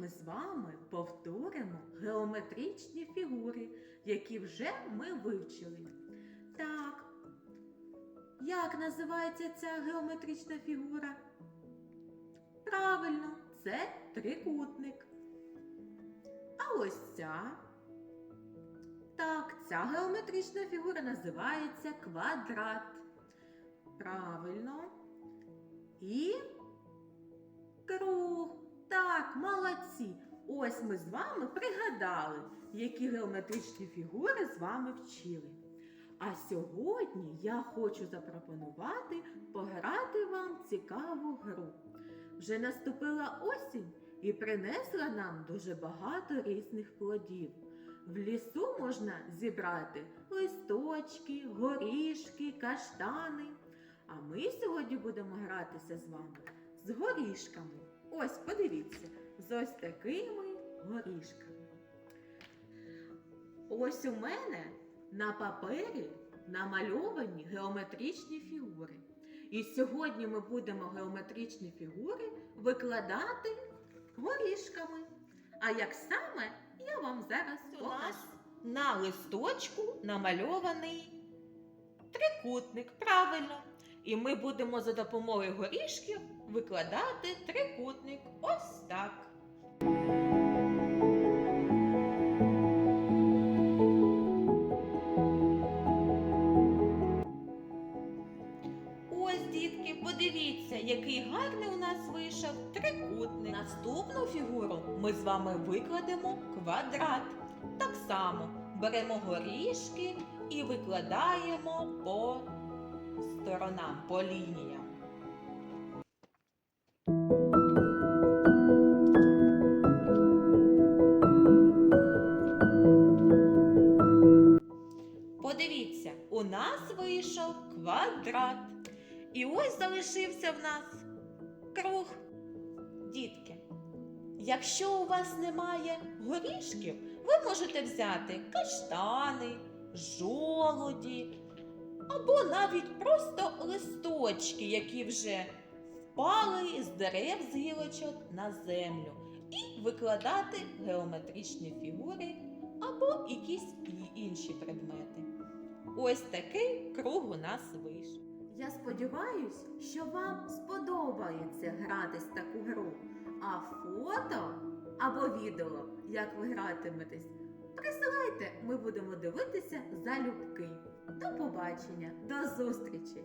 ми з вами повторимо геометричні фігури, які вже ми вивчили. Так, як називається ця геометрична фігура? Правильно, це трикутник. А ось ця. Так, ця геометрична фігура називається квадрат. Правильно. І молодці. Ось ми з вами пригадали, які геометричні фігури з вами вчили. А сьогодні я хочу запропонувати пограти вам цікаву гру. Вже наступила осінь і принесла нам дуже багато різних плодів. В лісу можна зібрати листочки, горішки, каштани. А ми сьогодні будемо гратися з вами з горішками. Ось подивіться, з ось такими горішками. Ось у мене на папері намальовані геометричні фігури. І сьогодні ми будемо геометричні фігури викладати горішками. А як саме, я вам зараз У нас на листочку намальований трикутник, правильно. І ми будемо за допомогою горішків викладати трикутник. Ось так. Який гарний у нас вийшов трикутник. Наступну фігуру ми з вами викладемо квадрат. Так само беремо горішки і викладаємо по сторонам, по лініям. Подивіться, у нас вийшов квадрат. І ось залишився в нас круг. Дітки, якщо у вас немає горішків, ви можете взяти каштани, жолуді або навіть просто листочки, які вже впали з дерев з гілочок на землю, і викладати геометричні фігури або якісь інші предмети. Ось такий круг у нас вийшов. Я сподіваюсь, що вам сподобається гратись таку гру. А фото або відео, як ви гратиметесь, присилайте, ми будемо дивитися залюбки. До побачення, до зустрічі!